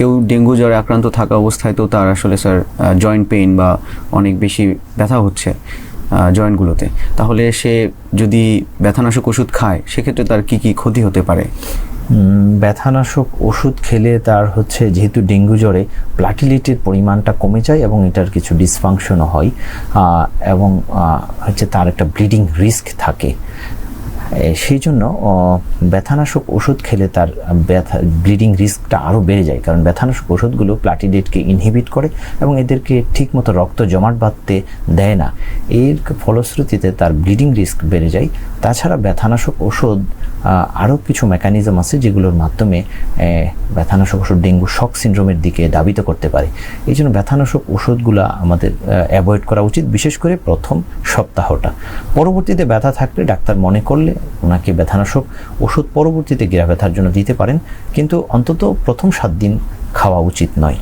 কেউ ডেঙ্গু জ্বরে আক্রান্ত থাকা অবস্থায় তো তার আসলে, স্যার জয়েন্ট পেইন বা অনেক বেশি ব্যথা হচ্ছে জয়েন্টগুলোতে তাহলে সে যদি ব্যথানাশক ওষুধ খায়, সেক্ষেত্রে তার কি কি ক্ষতি হতে পারে? ব্যথানাশক ওষুধ খেলে তার হচ্ছে, যেহেতু ডেঙ্গু জ্বরে প্লাটিলেটের পরিমাণটা কমে যায় এবং এটার কিছু ডিসফাংশনও হয় এবং হচ্ছে তার একটা ব্লিডিং রিস্ক থাকে। সেই জন্য ব্যথানাশক ওষুধ খেলে তার ব্যথা, ব্লিডিং রিস্কটা আরও বেড়ে যায়। কারণ ব্যথানাশক ওষুধগুলো প্লাটিডেটকে ইনহিবিট করে এবং এদেরকে ঠিকমতো রক্ত জমাট বাঁধতে দেয় না। এর ফলশ্রুতিতে তার ব্লিডিং রিস্ক বেড়ে যায়। তাছাড়া ব্যথানাশক ওষুধ আরও কিছু মেকানিজম আছে যেগুলোর মাধ্যমে ব্যথানাশক ওষুধ, ডেঙ্গু শক সিন্ড্রোমের দিকে ধাবিত করতে পারে। এই জন্য ব্যথানাশক ওষুধগুলো আমাদের অ্যাভয়েড করা উচিত, বিশেষ করে প্রথম সপ্তাহটা। পরবর্তীতে ব্যথা থাকলে ডাক্তার মনে করলে ওনাকে ব্যথানাশক ওষুধ পরবর্তীতে গিরা ব্যথার জন্য দিতে পারেন, কিন্তু অন্তত প্রথম সাত দিন খাওয়া উচিত নয়।